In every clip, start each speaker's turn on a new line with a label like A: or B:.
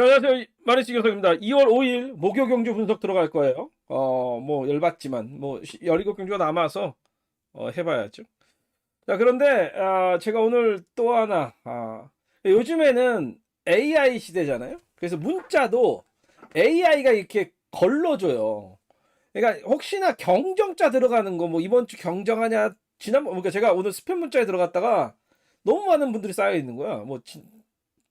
A: 자, 안녕하세요. 마리스 교수입니다. 2월 5일 목요 경주 분석 들어갈 거예요. 어, 뭐 열받지만 뭐 17 경주가 남아서 어, 해봐야죠. 자, 그런데 아, 제가 오늘 또 하나 아, 요즘에는 AI 시대잖아요. 그래서 문자도 AI가 이렇게 걸러줘요. 그러니까 혹시나 경정자 들어가는 거 뭐 이번 주 경정하냐 지난번 그러니까 제가 오늘 스팸 문자에 들어갔다가 너무 많은 분들이 쌓여 있는 거야. 뭐 지,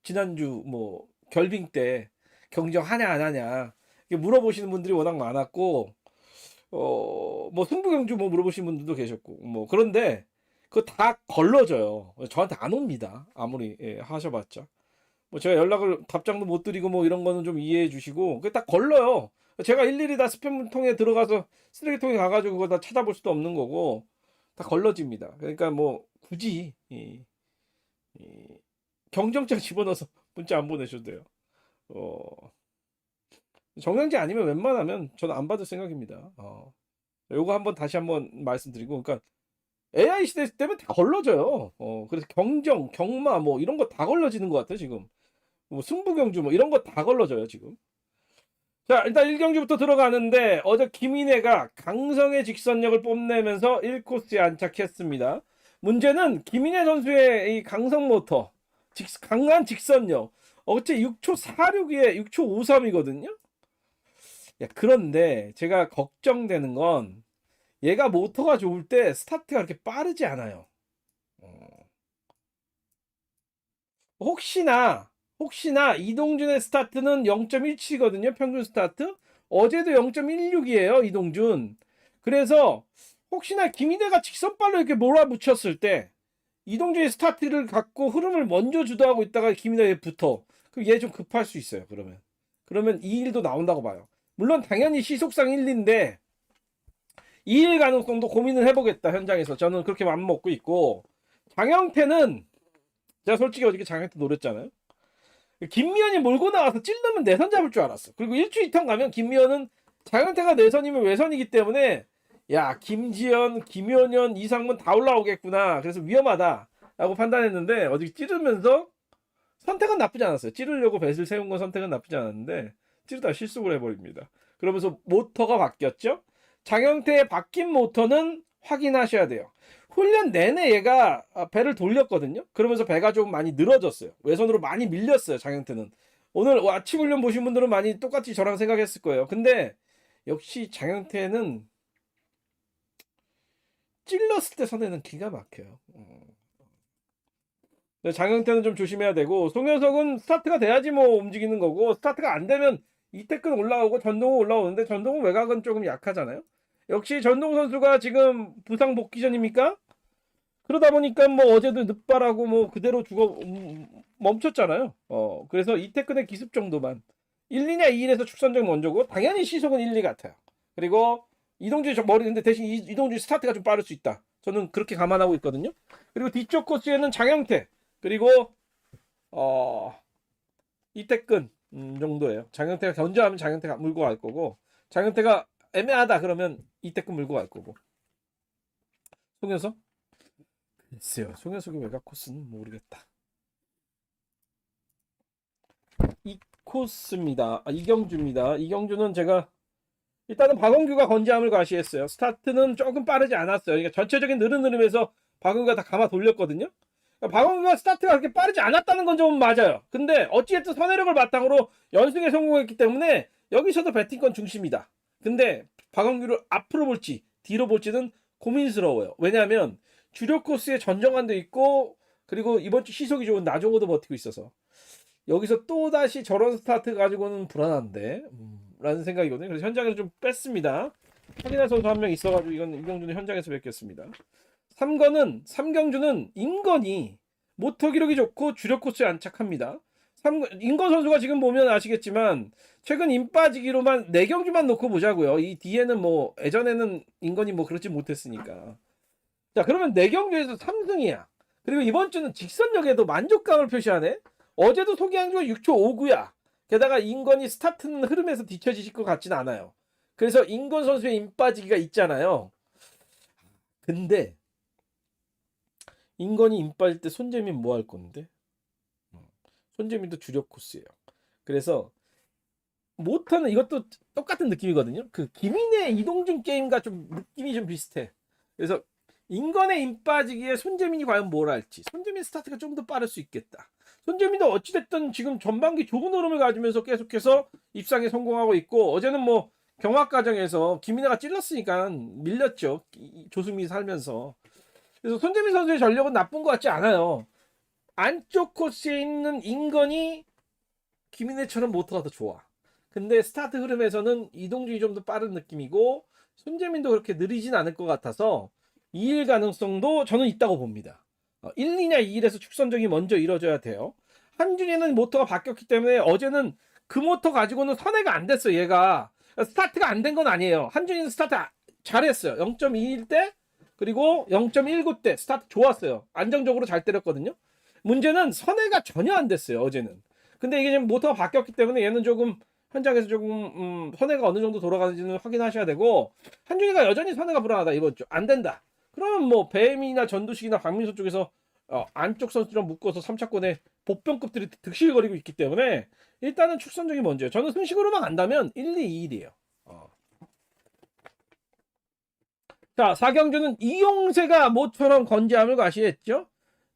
A: 지난주 뭐 결빙 때 경정하냐 안 하냐 물어보시는 분들이 워낙 많았고 어 뭐 승부 경주 뭐 물어보시는 분들도 계셨고 뭐 그런데 그거 다 걸러져요. 저한테 안 옵니다. 아무리 예, 하셔봤자. 뭐 제가 연락을 답장도 못 드리고 뭐 이런 거는 좀 이해해 주시고 그게 딱 걸러요. 제가 일일이 다 스팸 통에 들어가서 쓰레기통에 가가지고 그거 다 찾아볼 수도 없는 거고 다 걸러집니다. 그러니까 뭐 굳이 이, 이 경정자 집어넣어서 문자 안 보내셔도 돼요. 어, 정량제 아니면 웬만하면 저는 안 받을 생각입니다. 어, 요거 한번 다시 한번 말씀드리고, 그러니까 AI 시대 때문에 다 걸러져요. 어, 그래서 경정, 경마 뭐 이런 거 다 걸러지는 것 같아요 지금. 뭐 승부경주 뭐 이런 거 다 걸러져요 지금. 자 일단 1경주부터 들어가는데 어제 김인혜가 강성의 직선력을 뽐내면서 1코스에 안착했습니다. 문제는 김인혜 선수의 이 강성 모터 직, 강한 직선력. 어째 6초 46이에 6초 53이거든요. 야, 그런데 제가 걱정되는 건 얘가 모터가 좋을 때 스타트가 그렇게 빠르지 않아요. 어. 혹시나 혹시나 이동준의 스타트는 0.17거든요. 평균 스타트. 어제도 0.16이에요. 이동준. 그래서 혹시나 김희대가 직선발로 이렇게 몰아붙였을 때 이동준이 스타트를 갖고 흐름을 먼저 주도하고 있다가 김이나에 붙어. 그럼 얘 좀 급할 수 있어요. 그러면. 그러면 2일도 나온다고 봐요. 물론 당연히 시속상 1인데 2일 가능성도 고민을 해보겠다. 현장에서. 저는 그렇게 맘 먹고 있고 장영태는 제가 솔직히 어저께 장영태 노렸잖아요. 김미연이 몰고 나와서 찔르면 내선 잡을 줄 알았어. 그리고 1주 2턴 가면 김미연은 장영태가 내선이면 외선이기 때문에 야 김지연, 김효년, 이상문 다 올라오겠구나. 그래서 위험하다라고 판단했는데 어디 찌르면서 선택은 나쁘지 않았어요. 찌르려고 배를 세운 건 선택은 나쁘지 않았는데 찌르다 실수를 해버립니다. 그러면서 모터가 바뀌었죠. 장영태의 바뀐 모터는 확인하셔야 돼요. 훈련 내내 얘가 배를 돌렸거든요. 그러면서 배가 좀 많이 늘어졌어요. 외선으로 많이 밀렸어요. 장영태는. 오늘 아침 훈련 보신 분들은 많이 똑같이 저랑 생각했을 거예요. 근데 역시 장영태는 찔렀을 때 선에는 기가 막혀요. 어. 장영태는 좀 조심해야 되고 송현석은 스타트가 돼야지 뭐 움직이는 거고 스타트가 안 되면 이태근 올라오고 전동우 올라오는데 전동우 외곽은 조금 약하잖아요. 역시 전동 선수가 지금 부상 복귀 전입니까? 그러다 보니까 뭐 어제도 늑발하고 뭐 그대로 죽어 음, 멈췄잖아요. 어 그래서 이태근의 기습 정도만 1, 2냐 2인에서 축선적 먼저고 당연히 시속은 1, 2 같아요. 그리고 이동준이 좀 머리인데 대신 이, 이동준 스타트가 좀 빠를 수 있다. 저는 그렇게 감안하고 있거든요. 그리고 뒤쪽 코스에는 장영태 그리고 어 이태근 음, 정도예요. 장영태가 견제하면 장영태가 물고 갈 거고 장영태가 애매하다 그러면 이태근 물고 갈 거고 송현석 글쎄요 송현석이 외곽 코스는 모르겠다. 이 코스입니다. 아, 이경주입니다. 이경주는 제가 일단은 박원규가 건재함을 과시했어요. 스타트는 조금 빠르지 않았어요. 그러니까 전체적인 느른 흐름에서 박원규가 다 감아 돌렸거든요. 그러니까 박원규가 스타트가 그렇게 빠르지 않았다는 건 좀 맞아요. 근데 어찌됐든 선회력을 바탕으로 연승에 성공했기 때문에 여기서도 배팅권 중심이다. 근데 박원규를 앞으로 볼지 뒤로 볼지는 고민스러워요. 왜냐하면 주력 코스에 전정환도 있고 그리고 이번 주 시속이 좋은 나종호도 버티고 있어서 여기서 또 다시 저런 스타트 가지고는 불안한데 음, 라는 생각이거든요. 그래서 현장에서 좀 뺐습니다. 확인할 선수 한 명 있어가지고 이건 이경준은 현장에서 뵙겠습니다. 3건은 삼경주는 인건이 모터 기록이 좋고 주력 코스에 안착합니다. 3, 인건 선수가 지금 보면 아시겠지만 최근 인 빠지기로만 4경주만 놓고 보자고요. 이 뒤에는 뭐 예전에는 인건이 뭐 그렇지 못했으니까. 자 그러면 4경주에서 3승이야. 그리고 이번 주는 직선력에도 만족감을 표시하네. 어제도 거 6초 59야. 게다가 인건이 스타트는 흐름에서 뒤처지실 것 같지는 않아요. 그래서 인건 선수의 인 빠지기가 있잖아요. 근데 인건이 인 빠질 때 손재민 뭐 할 건데? 손재민도 주력 코스예요. 그래서 모터는 이것도 똑같은 느낌이거든요. 그 김인의 이동준 게임과 좀 느낌이 좀 비슷해. 그래서 인건의 임 빠지기에 손재민이 과연 뭘 할지. 손재민 스타트가 좀 더 빠를 수 있겠다. 손재민도 어찌됐든 지금 전반기 좋은 흐름을 가지면서 계속해서 입상에 성공하고 있고 어제는 뭐 경합 과정에서 김인혜가 찔렀으니까 밀렸죠. 이- 조수미 살면서. 그래서 손재민 선수의 전력은 나쁜 것 같지 않아요. 안쪽 코스에 있는 인건이 김인혜처럼 모터가 더 좋아. 근데 스타트 흐름에서는 이동준이 좀 더 빠른 느낌이고 손재민도 그렇게 느리진 않을 것 같아서 2일 가능성도 저는 있다고 봅니다. 어, 1, 2냐 2일에서 축선적이 먼저 이뤄져야 돼요. 한준이는 모터가 바뀌었기 때문에 어제는 그 모터 가지고는 선회가 안 됐어 얘가 스타트가 안 된 건 아니에요. 한준이는 스타트 아- 잘했어요. 0.21 때 그리고 0.19 때 스타트 좋았어요. 안정적으로 잘 때렸거든요. 문제는 선회가 전혀 안 됐어요 어제는. 근데 이게 지금 모터가 바뀌었기 때문에 얘는 조금 현장에서 조금 음, 선회가 어느 정도 돌아가는지는 확인하셔야 되고 한준이가 여전히 선회가 불안하다 이번 주 안 된다. 그러면 뭐 배임이나 전두식이나 박민수 쪽에서 어, 안쪽 선수랑 묶어서 3차권에 복병급들이 득실거리고 있기 때문에 일단은 축선적이 먼저예요. 저는 승식으로만 간다면 1, 2, 2일이에요. 어. 자, 사경주는 이용세가 모처럼 건재함을 과시했죠.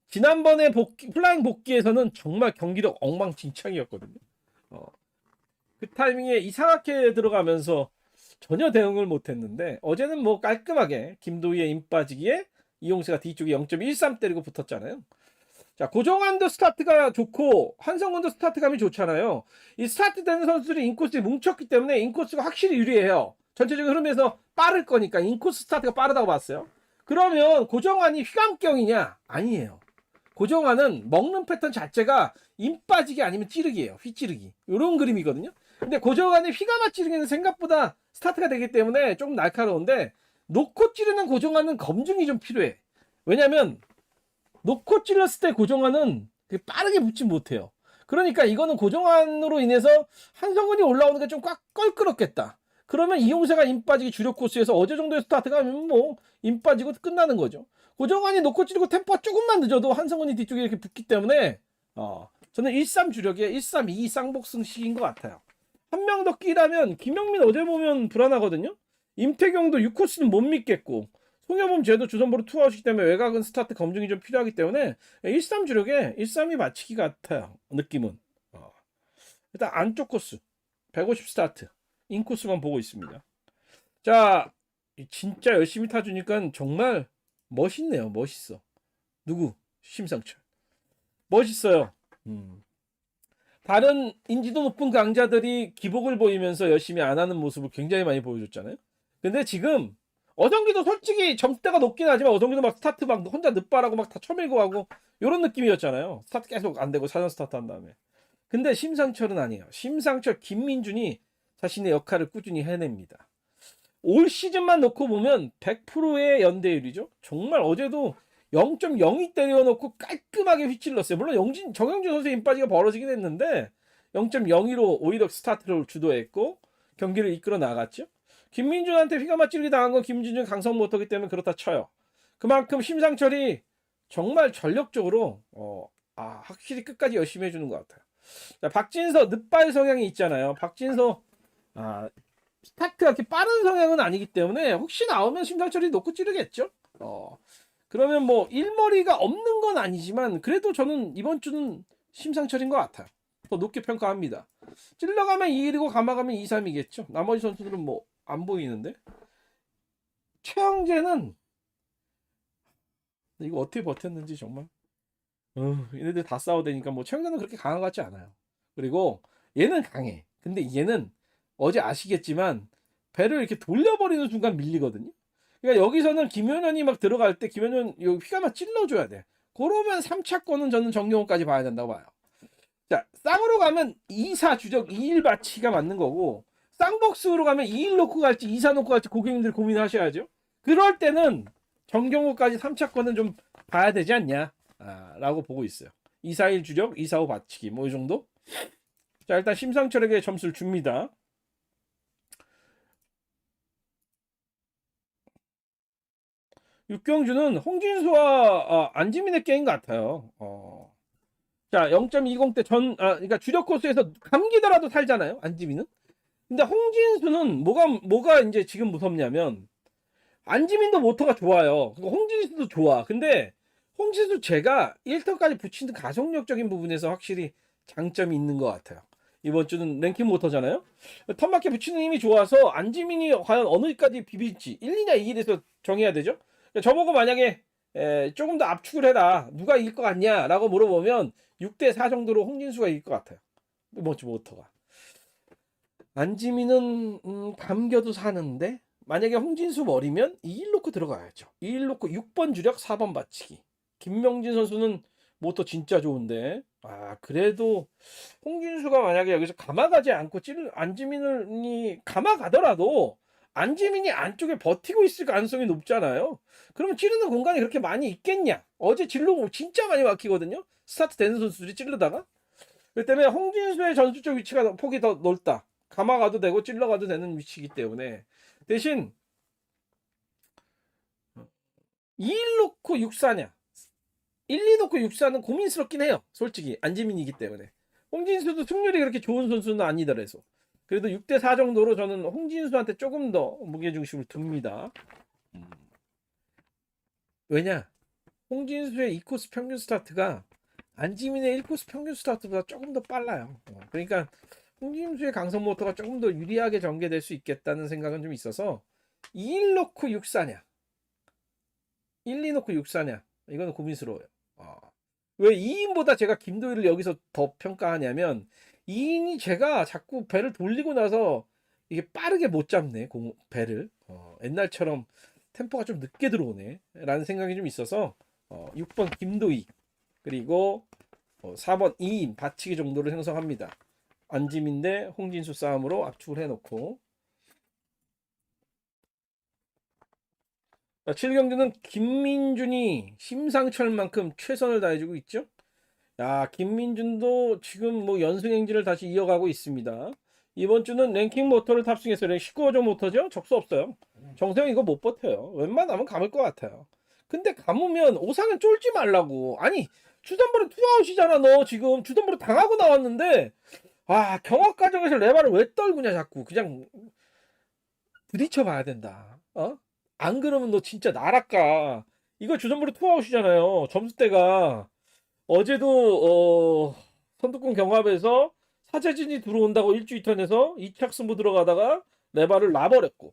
A: 지난번에 복귀, 플라잉 복귀에서는 정말 경기력 엉망진창이었거든요. 어. 그 타이밍에 이상하게 들어가면서 전혀 대응을 못했는데 어제는 뭐 깔끔하게 김도희의 임 빠지기에 이용세가 뒤쪽에 0.13 때리고 붙었잖아요. 자 고정환도 스타트가 좋고 한성훈도 스타트감이 좋잖아요. 이 스타트 되는 선수들이 인코스에 뭉쳤기 때문에 인코스가 확실히 유리해요. 전체적인 흐름에서 빠를 거니까 인코스 스타트가 빠르다고 봤어요. 그러면 고정환이 휘감경이냐? 아니에요. 고정환은 먹는 패턴 자체가 임 빠지기 아니면 찌르기예요. 휘찌르기. 이런 그림이거든요. 근데 고정환의 휘감아 찌르기는 생각보다 스타트가 되기 때문에 조금 날카로운데 놓고 찌르는 고정환은 검증이 좀 필요해. 왜냐면 놓고 찔렀을 때 그렇게 빠르게 붙지 못해요. 그러니까 이거는 고정환으로 인해서 한성근이 올라오는 게 좀 꽉 껄끄럽겠다. 그러면 이용세가 임 빠지기 주력 코스에서 어제 정도의 스타트가 하면 뭐임 빠지고 끝나는 거죠. 고정환이 놓고 찌르고 템포가 조금만 늦어도 한성근이 뒤쪽에 이렇게 붙기 때문에 어, 저는 1-3 주력에 1-3-2 쌍복승식인 것 같아요. 한 명 더 끼라면 김영민 어제 보면 불안하거든요. 임태경도 6코스는 못 믿겠고 송여범 쟤도 주선보로 투아웃이기 때문에 외곽은 스타트 검증이 좀 필요하기 때문에 1-3 주력에 1-3이 맞추기 같아요. 느낌은. 어. 일단 안쪽 코스 150 스타트 인코스만 보고 있습니다. 자 진짜 열심히 타주니까 정말 멋있네요. 멋있어. 누구? 심상철. 멋있어요. 음. 다른 인지도 높은 강자들이 기복을 보이면서 열심히 안 하는 모습을 굉장히 많이 보여줬잖아요. 근데 지금 어정기도 솔직히 점수대가 높긴 하지만 어정기도 막 스타트 막 혼자 늦바라고 막 다 쳐밀고 하고 이런 느낌이었잖아요. 스타트 계속 안 되고 사전 스타트 한 다음에. 근데 심상철은 아니에요. 심상철 김민준이 자신의 역할을 꾸준히 해냅니다. 올 시즌만 놓고 보면 100%의 연대율이죠. 정말 어제도 0.02 때려놓고 깔끔하게 휘찔렀어요. 물론 영진 정영준 선수의 임빠지가 벌어지긴 했는데 0.02로 오히려 스타트를 주도했고 경기를 이끌어 나갔죠. 김민준한테 휘가 맞지르기 당한 건 김민준 강성 모터기 때문에 그렇다 쳐요. 그만큼 심상철이 정말 전력적으로 어, 아, 확실히 끝까지 열심히 해주는 것 같아요. 자, 박진서 늦발 성향이 있잖아요. 박진서 아, 스타트가 그렇게 빠른 성향은 아니기 때문에 혹시 나오면 심상철이 놓고 찌르겠죠. 어, 그러면 뭐 일머리가 없는 건 아니지만 그래도 저는 이번 주는 심상철인 것 같아요. 더 높게 평가합니다. 찔러가면 2일이고 감아가면 2, 3이겠죠. 나머지 선수들은 뭐 안 보이는데 최영재는 이거 어떻게 버텼는지 정말 어, 얘네들 다 싸워대니까 뭐 최영재는 그렇게 강한 것 같지 않아요. 그리고 얘는 강해. 근데 얘는 어제 아시겠지만 배를 이렇게 돌려버리는 순간 밀리거든요. 그러니까 여기서는 김현현이 막 들어갈 때 김현현 요 휘가 막 찔러줘야 돼. 그러면 3차 권은 저는 정경호까지 봐야 된다고 봐요. 자, 쌍으로 가면 2사 주적 2일 바치가 맞는 거고 쌍복수로 가면 2일 놓고 갈지 2사 놓고 갈지 고객님들 고민하셔야죠. 그럴 때는 정경호까지 3차 권은 좀 봐야 되지 않냐 아, 라고 보고 있어요. 2, 4, 1 주력, 2, 4, 5 바치기 뭐 이 정도. 자 일단 심상철에게 점수를 줍니다. 육경주는 홍진수와 어, 안지민의 게임 같아요. 어. 자, 0.20대 전, 아, 그러니까 주력 코스에서 감기더라도 살잖아요. 안지민은. 근데 홍진수는 뭐가, 뭐가 이제 지금 무섭냐면, 안지민도 모터가 좋아요. 그리고 홍진수도 좋아. 근데, 홍진수 제가 1턴까지 붙이는 가속력적인 부분에서 확실히 장점이 있는 것 같아요. 이번 주는 랭킹 모터잖아요. 턴맞게 붙이는 힘이 좋아서 안지민이 과연 어느까지 비빌지 1, 2냐 2일에서 정해야 되죠. 저보고 만약에 에, 조금 더 압축을 해라. 누가 이길 것 같냐? 라고 물어보면 6대 4 정도로 홍진수가 이길 것 같아요. 뭐지 모터가. 안지민은 음, 감겨도 사는데 만약에 홍진수 머리면 2일 놓고 들어가야죠. 2일 놓고 6번 주력 4번 받치기. 김명진 선수는 모터 진짜 좋은데 아 그래도 홍진수가 만약에 여기서 감아가지 않고 찌르 안지민이 감아가더라도 안지민이 안쪽에 버티고 있을 가능성이 높잖아요. 그러면 찌르는 공간이 그렇게 많이 있겠냐? 어제 진로 진짜 많이 막히거든요. 스타트 되는 선수들이 찌르다가. 그 때문에 홍진수의 전술적 위치가 폭이 더 넓다. 감아가도 되고 찔러가도 되는 위치이기 때문에 대신 2일 놓고 6사냐 1, 2 놓고 6사는 고민스럽긴 해요. 솔직히 안지민이기 때문에 홍진수도 승률이 그렇게 좋은 선수는 아니더라서 그래도 6대 4 정도로 저는 홍진수한테 조금 더 무게중심을 둡니다. 음. 왜냐? 홍진수의 2코스 평균 스타트가 안지민의 1코스 평균 스타트보다 조금 더 빨라요. 어, 그러니까 홍진수의 강성 모터가 조금 더 유리하게 전개될 수 있겠다는 생각은 좀 있어서 2일 놓고 6사냐 1, 2 놓고 6사냐 이거는 고민스러워요. 어. 왜 2인보다 제가 김도희를 여기서 더 평가하냐면 2인이 제가 자꾸 배를 돌리고 나서 이게 빠르게 못 잡네 공, 배를. 어, 옛날처럼 템포가 좀 늦게 들어오네 라는 생각이 좀 있어서 어, 6번 김도희 그리고 어, 4번 2인 받치기 정도를 생성합니다. 안지민 대 홍진수 싸움으로 압축을 해놓고. 자, 7경기는 김민준이 심상철만큼 최선을 다해주고 있죠 야, 김민준도 지금 뭐 연승 행진을 다시 이어가고 있습니다. 이번 주는 랭킹 모터를 탑승해서 19호점 모터죠? 적수 없어요. 정세영 이거 못 버텨요. 웬만하면 감을 것 같아요. 근데 감으면 오상은 쫄지 말라고. 아니, 주전부로 투아웃이잖아, 너 지금. 주전부로 당하고 나왔는데, 아, 경합 과정에서 레바를 왜 떨구냐, 자꾸. 그냥 부딪혀 봐야 된다. 어? 안 그러면 너 진짜 나락가. 이거 주전부로 투아웃이잖아요. 점수대가. 어제도 어, 선두권 경합에서 사재진이 들어온다고 1주 2턴에서 2착 승부 들어가다가 레바를 놔버렸고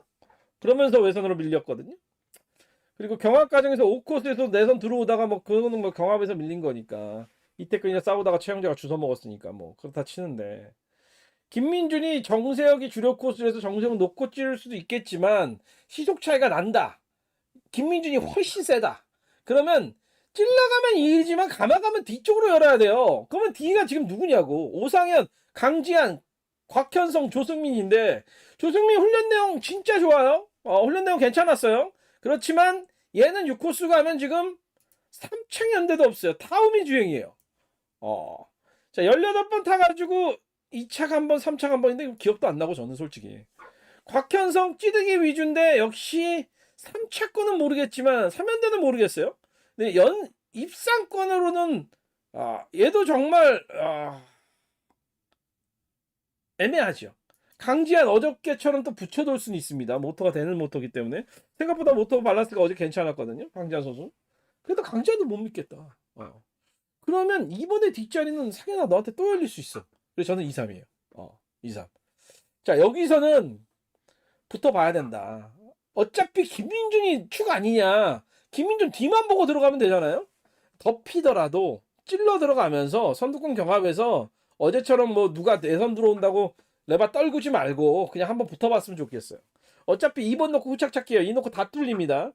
A: 그러면서 외선으로 밀렸거든요. 그리고 경합 과정에서 5코스에서 내선 들어오다가 뭐 그거는 뭐 경합에서 밀린 거니까 이태근이나 싸우다가 최영재가 주워 먹었으니까 뭐 그렇다 치는데 김민준이 정세혁이 주력 코스에서 정세혁 놓고 찌를 수도 있겠지만 시속 차이가 난다. 김민준이 훨씬 세다. 그러면 찔러가면 2이지만 감아가면 뒤쪽으로 열어야 돼요. 그러면 D가 지금 누구냐고. 오상현, 강지한, 곽현성, 조승민인데 조승민 훈련 내용 진짜 좋아요. 어, 훈련 내용 괜찮았어요. 그렇지만 얘는 6코스 가면 지금 3층 연대도 없어요. 타우미 주행이에요. 어. 자, 18번 타가지고 2착 한 번, 3착 한 번인데 기억도 안 나고 저는 솔직히. 곽현성 찌르기 위주인데 역시 3차권은 모르겠지만 3연대는 모르겠어요. 근데 연 입상권으로는 아, 얘도 정말 아, 애매하죠. 강지한 어저께처럼 또 붙여둘 수는 있습니다. 모터가 되는 모터기 때문에 생각보다 모터 밸런스가 어제 괜찮았거든요. 강지한 선수. 그래도 강지한도 못 믿겠다. 어. 그러면 이번에 뒷자리는 상현아 너한테 또 열릴 수 있어. 그래서 저는 2, 3이에요. 어, 2, 3. 자 여기서는 붙어봐야 된다. 어차피 김민준이 축 아니냐. 김민준 뒤만 보고 들어가면 되잖아요. 덮이더라도 찔러 들어가면서 선두권 경합에서 어제처럼 뭐 누가 내선 들어온다고 레바 떨구지 말고 그냥 한번 붙어봤으면 좋겠어요. 어차피 2번 놓고 후착 찾기예요. 이 놓고 다 뚫립니다.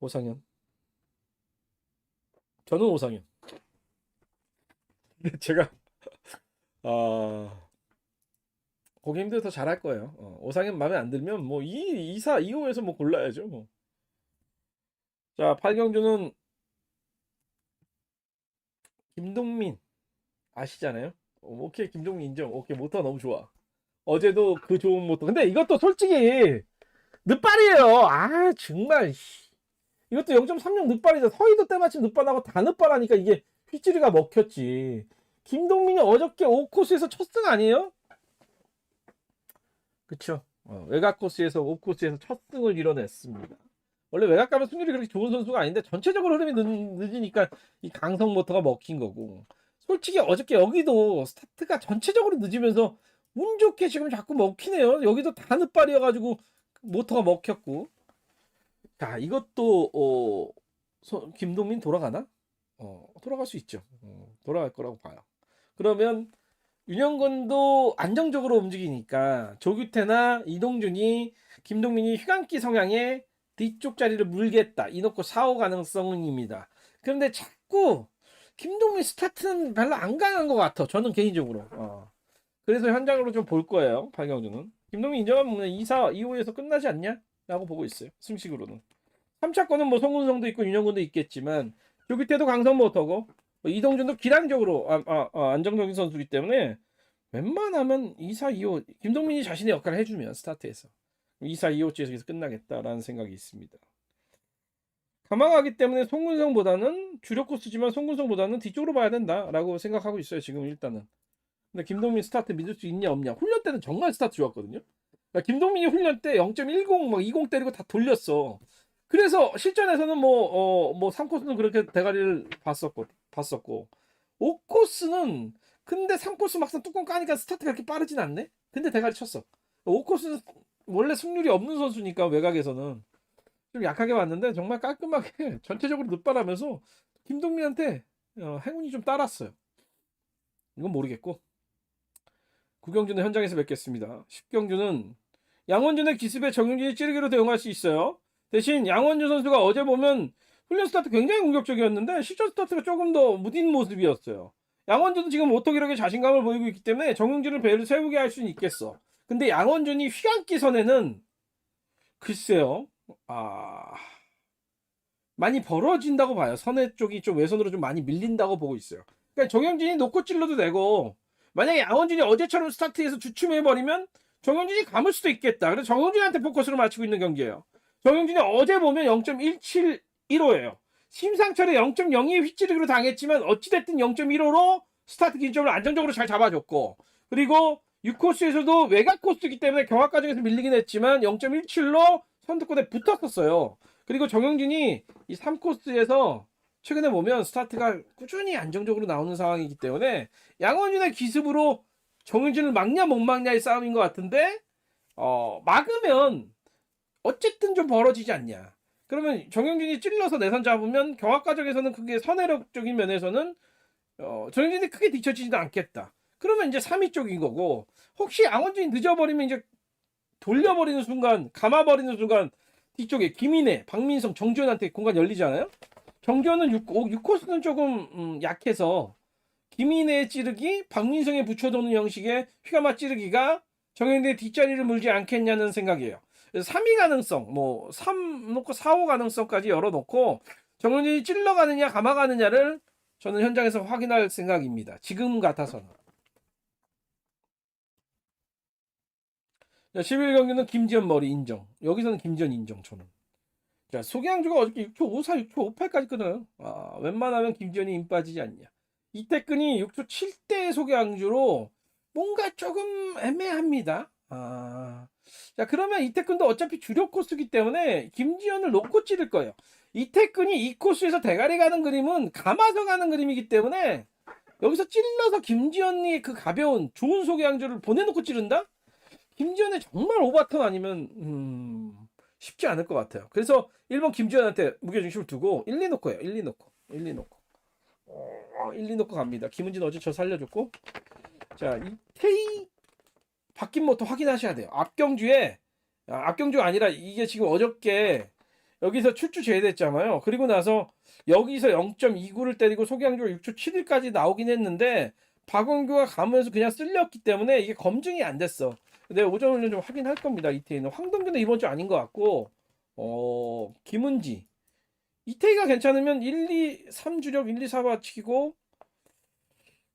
A: 오상현. 저는 오상현. 제가 아 힘들어 더 잘할 거예요. 어, 오상현 마음에 안 들면 뭐 2, 2, 4, 2, 5에서 뭐 골라야죠. 뭐. 자, 팔경주는 김동민 아시잖아요? 어, 오케이, 김동민 인정. 오케이, 모터 너무 좋아. 어제도 그 좋은 모터. 근데 이것도 솔직히 늦발이에요. 아, 정말. 씨. 이것도 0.36 늦발이죠. 서희도 때마침 늦발하고 다 늦발하니까 이게 휘지리가 먹혔지. 김동민이 어저께 5코스에서 첫 승 아니에요? 그쵸. 어, 외곽 코스에서 5코스에서 첫 승을 이뤄냈습니다. 원래 외곽 가면 승률이 그렇게 좋은 선수가 아닌데 전체적으로 흐름이 늦, 늦으니까 이 강성 모터가 먹힌 거고 솔직히 어저께 여기도 스타트가 전체적으로 늦으면서 운 좋게 지금 자꾸 먹히네요. 여기도 다 늦발이어가지고 모터가 먹혔고 자 이것도 어, 서- 김동민 돌아가나? 어, 돌아갈 수 있죠. 어, 돌아갈 거라고 봐요. 그러면 윤영건도 안정적으로 움직이니까 조규태나 이동준이 김동민이 휘감기 성향의 뒤쪽 자리를 물겠다 이놓고 사호 가능성입니다. 그런데 자꾸 김동민 스타트는 별로 안 강한 것 같아. 저는 개인적으로. 어. 그래서 현장으로 좀 볼 거예요. 박영준은. 김동민 인정하면 그냥 2사 2호에서 끝나지 않냐? 라고 보고 있어요. 승식으로는. 3차권은 뭐 송은성도 있고 윤영근도 있겠지만 조규태도 강성 모터고 뭐 이동준도 기량적으로 아, 아, 아, 안정적인 선수이기 때문에 웬만하면 2사 2호 김동민이 자신의 역할을 해주면 스타트에서 2사 2호째에서 끝나겠다라는 생각이 있습니다. 가망하기 때문에 송근성보다는 주력 코스지만 송근성보다는 뒤쪽으로 봐야 된다라고 생각하고 있어요. 지금 일단은. 근데 김동민 스타트 믿을 수 있냐 없냐. 훈련 때는 정말 스타트 좋았거든요. 그러니까 김동민이 훈련 때 0.10, 막 20 때리고 다 돌렸어. 그래서 실전에서는 뭐, 어, 뭐 3코스는 그렇게 대가리를 봤었고, 봤었고. 5코스는 근데 3코스 막상 뚜껑 까니까 스타트가 그렇게 빠르진 않네? 근데 대가리 쳤어. 5코스는 원래 승률이 없는 선수니까 외곽에서는 좀 약하게 봤는데 정말 깔끔하게 전체적으로 늦발하면서 김동민한테 어, 행운이 좀 따랐어요. 이건 모르겠고. 구경준은 현장에서 뵙겠습니다. 10경주는 양원준의 기습에 정윤진이 찌르기로 대응할 수 있어요. 대신 양원준 선수가 어제 보면 훈련 스타트 굉장히 공격적이었는데 실전 스타트가 조금 더 무딘 모습이었어요. 양원준은 지금 오토기력에 자신감을 보이고 있기 때문에 정용진을 배를 세우게 할 수는 있겠어. 근데 양원준이 휘감기 선에는 글쎄요. 아 많이 벌어진다고 봐요. 선의 쪽이 좀 외선으로 좀 많이 밀린다고 보고 있어요. 그러니까 정영진이 놓고 찔러도 되고 만약에 양원준이 어제처럼 스타트에서 주춤해버리면 정영진이 감을 수도 있겠다. 그래서 정영진한테 포커스를 맞추고 있는 경기예요. 정영진이 어제 보면 0.17 0.15예요. 심상철의 0.02의 휘찌르기로 당했지만 어찌됐든 0.15로 스타트 기점을 안정적으로 잘 잡아줬고 그리고 6코스에서도 외곽 코스이기 때문에 경합 과정에서 밀리긴 했지만 0.17로 선두권에 붙었었어요. 그리고 정영진이 이 3코스에서 최근에 보면 스타트가 꾸준히 안정적으로 나오는 상황이기 때문에 양원윤의 기습으로 정영진을 막냐 못 막냐의 싸움인 것 같은데 어 막으면 어쨌든 좀 벌어지지 않냐. 그러면 정영진이 찔러서 내선 잡으면 경합 과정에서는 그게 선회력적인 면에서는 어, 정영진이 크게 뒤처지지도 않겠다. 그러면 이제 3위 쪽인 거고 혹시 양원준이 늦어버리면 이제 돌려버리는 순간 감아버리는 순간 뒤쪽에 김인혜, 박민성, 정지현한테 공간 열리잖아요. 정지현은 6, 6코스는 조금 음, 약해서 김인혜의 찌르기, 박민성의 붙여도는 형식의 휘가마 찌르기가 정현대의 뒷자리를 물지 않겠냐는 생각이에요. 그래서 3위 가능성, 뭐 3 놓고 4호 가능성까지 열어놓고 정현진이 찔러가느냐 감아가느냐를 저는 현장에서 확인할 생각입니다. 지금 같아서는. 11경기는 김지현 머리 인정. 여기서는 김지현 인정, 저는. 자, 소개양주가 어저께 6초 54, 6초 58까지 끊어요. 아, 웬만하면 김지현이 임 빠지지 않냐. 이태근이 6초 7대 소개양주로 뭔가 조금 애매합니다. 아. 자, 그러면 이태근도 어차피 주력 코스기 때문에 김지현을 놓고 찌를 거예요. 이태근이 이 코스에서 대가리 가는 그림은 감아서 가는 그림이기 때문에 여기서 찔러서 김지현이 그 가벼운 좋은 소개 양주를 보내놓고 찌른다? 김지현의 정말 오바턴 아니면 음, 쉽지 않을 것 같아요. 그래서 1번 김지현한테 무게중심을 두고 1, 2 놓고요. 1, 2 놓고. 1, 2 놓고. 어, 1, 2 놓고 갑니다. 김은진 어제 저 살려줬고. 자, 이태희 바뀐 모터 확인하셔야 돼요. 앞경주에 아, 앞경주가 아니라 이게 지금 어저께 여기서 출주 제외됐잖아요. 그리고 나서 여기서 0.29를 때리고 소개양주가 6초 7일까지 나오긴 했는데 박원규가 가면서 그냥 쓸렸기 때문에 이게 검증이 안 됐어. 내가 오전 훈련 좀 확인할 겁니다. 이태희는 황동규는 이번 주 아닌 것 같고 어 김은지 이태희가 괜찮으면 1, 2, 3 주력 1, 2, 4바 치고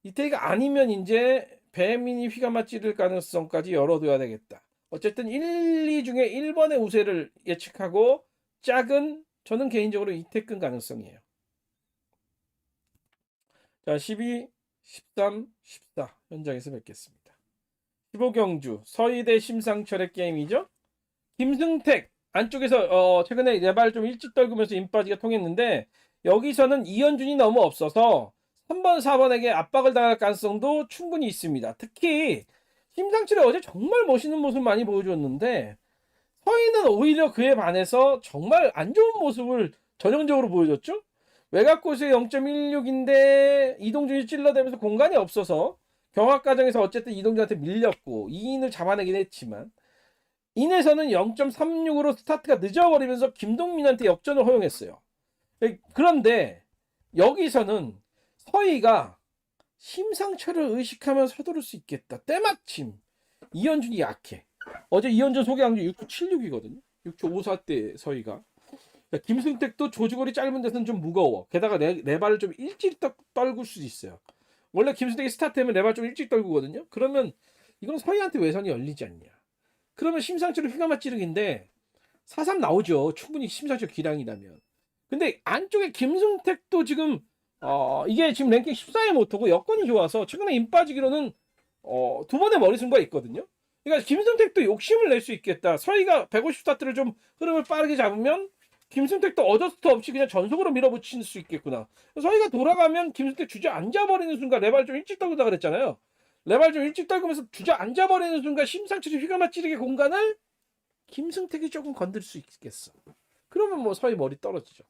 A: 이태희가 아니면 이제 배민이 휘가 맞찌를 가능성까지 열어둬야 되겠다. 어쨌든 1, 2 중에 1번의 우세를 예측하고 작은 저는 개인적으로 이태근 가능성이에요. 자, 12, 13, 14 현장에서 뵙겠습니다. 15경주 서희대 심상철의 게임이죠. 김승택 안쪽에서 어, 최근에 내발 좀 일찍 떨구면서 인빠지가 통했는데 여기서는 이현준이 너무 없어서 3번, 4번에게 압박을 당할 가능성도 충분히 있습니다. 특히 심상철이 어제 정말 멋있는 모습 많이 보여줬는데 서희는 오히려 그에 반해서 정말 안 좋은 모습을 전형적으로 보여줬죠. 외곽코스의 0.16인데 이동준이 찔러대면서 공간이 없어서 경합 과정에서 어쨌든 이동준한테 밀렸고 2인을 잡아내긴 했지만 인에서는 0.36으로 스타트가 늦어버리면서 김동민한테 역전을 허용했어요. 그런데 여기서는 서희가 심상철을 의식하면 서두를 수 있겠다. 때마침 이현준이 약해. 어제 이현준 소개한 게 6.76이거든요. 6.54대 서희가. 그러니까 김승택도 조직거리 짧은 데서는 좀 무거워. 게다가 내, 내 발을 좀 일찍 떨, 떨굴 수도 있어요. 원래 김승택이 스타트하면 내 발 좀 일찍 떨구거든요. 그러면 이건 서희한테 외선이 열리지 않냐. 그러면 심상철은 휘가마 찌르기인데 4-3 나오죠. 충분히 심상철 기량이라면. 근데 안쪽에 김승택도 지금 어, 이게 지금 랭킹 14의 모토고 여건이 좋아서 최근에 임 빠지기로는 어, 두 번의 머리 승부가 있거든요. 그러니까 김승택도 욕심을 낼 수 있겠다. 서희가 150 스타트를 좀 흐름을 빠르게 잡으면 김승택도 어저스트 없이 그냥 전속으로 밀어붙일 수 있겠구나. 서희가 돌아가면 김승택 주저앉아버리는 순간 레발 좀 일찍 떨구다 그랬잖아요. 레발 좀 일찍 떨구면서 주저앉아버리는 순간 심상철이 휘가 맞찌르게 공간을 김승택이 조금 건들 수 있겠어. 그러면 뭐 서희 머리 떨어지죠.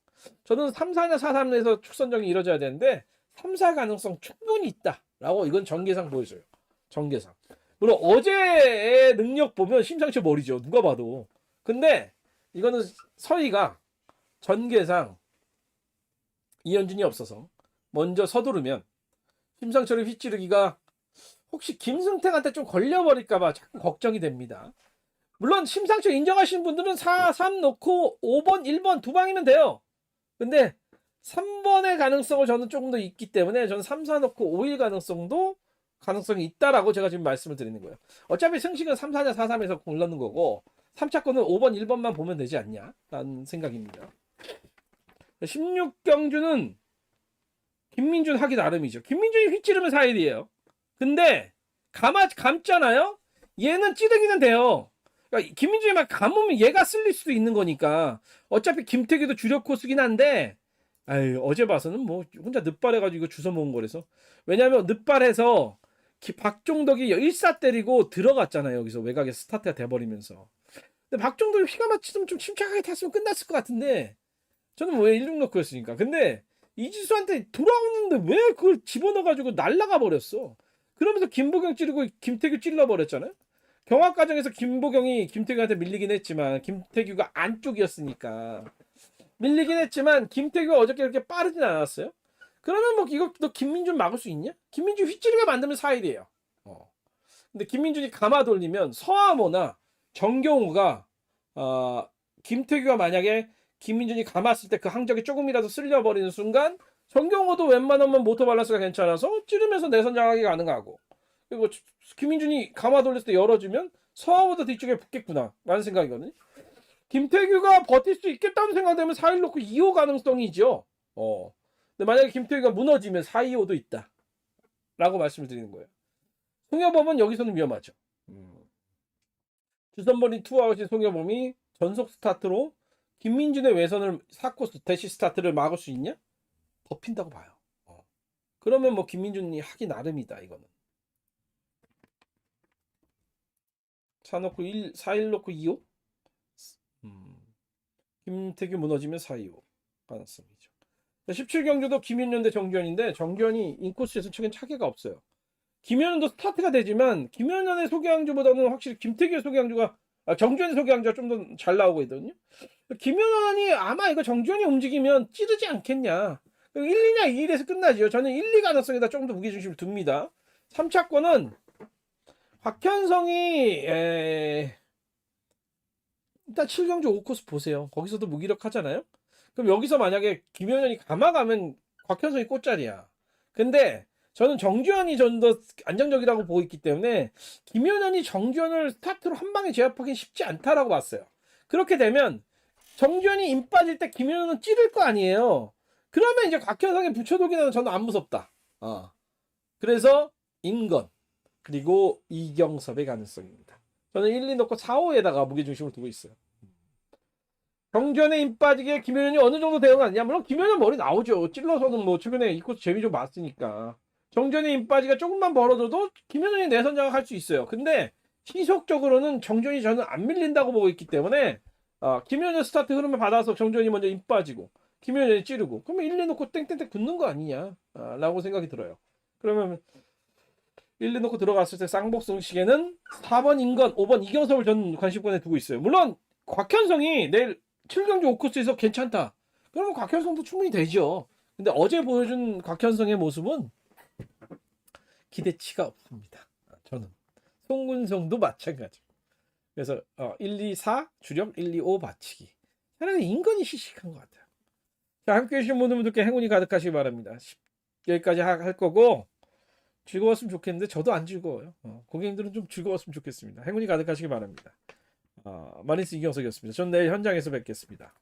A: 저는 3, 4냐 4, 3에서 축선정이 이루어져야 되는데 3, 4 가능성 충분히 있다라고 이건 전개상 보여줘요. 전개상. 물론 어제의 능력 보면 심상철 머리죠. 누가 봐도. 근데 이거는 서희가 전개상 이현준이 없어서 먼저 서두르면 심상철의 휘찌르기가 혹시 김승택한테 좀 걸려버릴까봐 자꾸 걱정이 됩니다. 물론 심상철 인정하시는 분들은 4, 3 놓고 5번, 1번 두 방이면 돼요. 근데 3번의 가능성을 저는 조금 더 있기 때문에 저는 3, 4 놓고 5일 가능성도 가능성이 있다라고 제가 지금 말씀을 드리는 거예요. 어차피 승식은 3, 4냐 4, 3에서 골라는 거고 3차권은 5번, 1번만 보면 되지 않냐? 라는 생각입니다. 16경주는 김민준 하기 나름이죠. 김민준이 휘찌르면 4일이에요. 근데 감아 감잖아요. 얘는 찌르기는 돼요. 그러니까 김민준이만 감으면 얘가 쓸릴 수도 있는 거니까 어차피 김태규도 주력 코스긴 한데 아유 어제 봐서는 뭐 혼자 늦발해가지고 주워 먹은 거라서. 왜냐면 늦발해서 기- 박종덕이 일사 때리고 들어갔잖아요 여기서 외곽에 스타트가 돼버리면서. 근데 박종덕이 휘가 맞히면 좀 침착하게 탔으면 끝났을 것 같은데 저는 왜 1등 놓고였으니까. 근데 이지수한테 돌아오는데 왜 그걸 집어넣어가지고 날라가 버렸어? 그러면서 김보경 찌르고 김태규 찔러버렸잖아요 경합 과정에서 김보경이 김태규한테 밀리긴 했지만 김태규가 안쪽이었으니까 밀리긴 했지만 김태규가 어저께 그렇게 빠르진 않았어요. 그러면 뭐 이거 너 김민준 막을 수 있냐? 김민준 휘찌르게 만들면 4일이에요. 어. 근데 김민준이 감아 돌리면 서하모나 정경우가 어, 김태규가 만약에 김민준이 감았을 때 그 항적이 조금이라도 쓸려버리는 순간 정경우도 웬만하면 모터 밸런스가 괜찮아서 찌르면서 내선 장악이 가능하고 그리고 김민준이 감아 돌렸을 때 열어주면 서하보다 뒤쪽에 붙겠구나 라는 생각이거든요. 김태규가 버틸 수 있겠다는 생각되면 4일 놓고 2호 가능성이죠. 어. 근데 만약에 김태규가 무너지면 4, 2호도 있다. 라고 말씀을 드리는 거예요. 송여범은 여기서는 위험하죠. 음. 주선벌이 투아웃인 송여범이 전속 스타트로 김민준의 외선을 4코스 대시 스타트를 막을 수 있냐? 덮인다고 봐요. 어. 그러면 뭐 김민준이 하기 나름이다 이거는. 차 놓고 1, 4일 놓고 2호? 음. 김태규 무너지면 4, 2호 가능성이죠. 17경주도 김윤현 대 정규현인데 정규현이 인코스에서 최근 차계가 없어요. 김현현도 스타트가 되지만 김현현의 소개항주보다는 확실히 김태규의 소개항주가 아, 정규현의 소개항주가 좀 더 잘 나오고 있거든요. 김현현이 아마 이거 정규현이 움직이면 찌르지 않겠냐. 1, 2냐 2일에서 끝나지요. 저는 1, 2 가능성에다 조금 더 무게중심을 둡니다. 3차권은 박현성이 에... 일단 7경주 5코스 보세요. 거기서도 무기력하잖아요. 그럼 여기서 만약에 김현현이 감아가면 곽현성이 꽃자리야. 근데 저는 정규현이 좀 더 안정적이라고 보고 있기 때문에 김현현이 정규현을 스타트로 한 방에 제압하기 쉽지 않다라고 봤어요. 그렇게 되면 정준이 임 빠질 때 김현우는 찌를 거 아니에요. 그러면 이제 곽현성의 붙여두기는 저는 안 무섭다. 어. 그래서 인건 그리고 이경섭의 가능성입니다. 저는 1, 2 넣고 4, 5에다가 무게중심을 두고 있어요. 경전에 임 빠지게 김현현이 어느 정도 대응하느냐 물론 김현현 머리 나오죠. 찔러서는 뭐 최근에 이 코스 재미 좀 봤으니까 정전에 임 빠지가 조금만 벌어져도 김현현이 내선 장악할 수 있어요. 근데 시속적으로는 정전이 저는 안 밀린다고 보고 있기 때문에 어, 김현현 스타트 흐름을 받아서 정전이 먼저 임 빠지고 김현현이 찌르고 그러면 1, 2 놓고 땡땡땡 굳는 거 아니냐 아, 라고 생각이 들어요. 그러면 1, 2 놓고 들어갔을 때 쌍복성 시계는 4번 인건, 5번 이경섭을 전 관심권에 두고 있어요. 물론 곽현성이 내일 7경주 5코스에서 괜찮다. 그러면 곽현성도 충분히 되죠. 근데 어제 보여준 곽현성의 모습은 기대치가 없습니다. 저는 송근성도 마찬가지. 그래서 어, 1, 2, 4 주력 1, 2, 5 받치기. 차라리 인건이 시식한 것 같아요. 자, 함께 해주신 모든 분들께 행운이 가득하시기 바랍니다. 10개까지 할 거고 즐거웠으면 좋겠는데 저도 안 즐거워요. 어, 고객님들은 좀 즐거웠으면 좋겠습니다. 행운이 가득하시기 바랍니다. 어, 마니스 이경석이었습니다. 전 내일 현장에서 뵙겠습니다.